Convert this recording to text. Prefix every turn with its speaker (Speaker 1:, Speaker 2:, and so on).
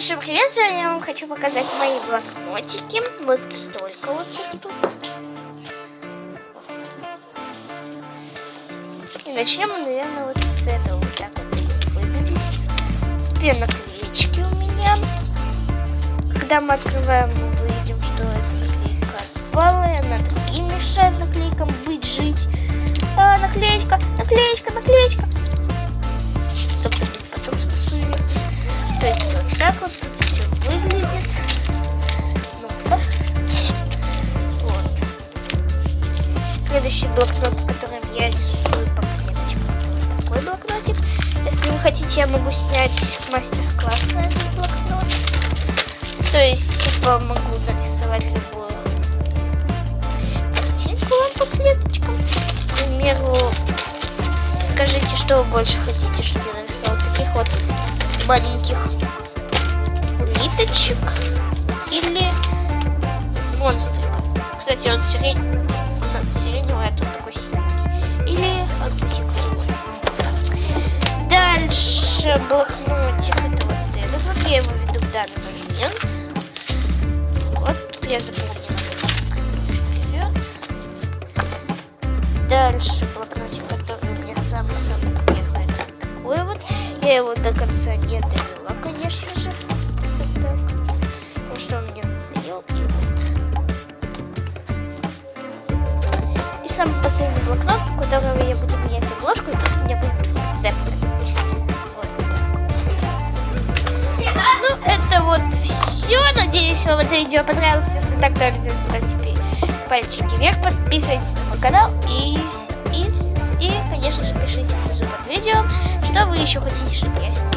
Speaker 1: всем привет! Сегодня я вам хочу показать мои блокнотики. Вот столько вот их тут. И начнем, наверное, вот с этого. Вот так вот выглядит. Две наклеечки у меня. Когда мы открываем, мы видим, что эта наклейка отпала, и она другим мешает наклейкам быть, жить. А, наклеечка, наклеечка, наклеечка. Вот тут все выглядит. Ну, оп. Вот. Следующий блокнот, в котором я рисую по клеточкам. Такой блокнотик. Если вы хотите, я могу снять мастер-класс на этот блокнот. То есть, типа, могу нарисовать любую картинку вам по клеточкам. К примеру, скажите, что вы больше хотите, чтобы я нарисовал таких вот маленьких улиточек или монстрика. Кстати, он сирень... сиреневый, а тут такой синий. Или арбузик. Дальше блокнотик. Это вот этот. Вот я его веду в данный момент. Вот, тут я вперед. Дальше блокнотик, который у меня самый-самый первый. Это такой вот. Я его до конца не довела, самый последний блокнот, в я буду менять обложку, и тут у меня будет рецепт. Вот так. Ну, это вот все. Надеюсь, вам это видео понравилось. Если так, то обязательно ставьте пальчики вверх, подписывайтесь на мой канал и, и, и конечно же, пишите внизу под видео, что вы еще хотите, чтобы я пока!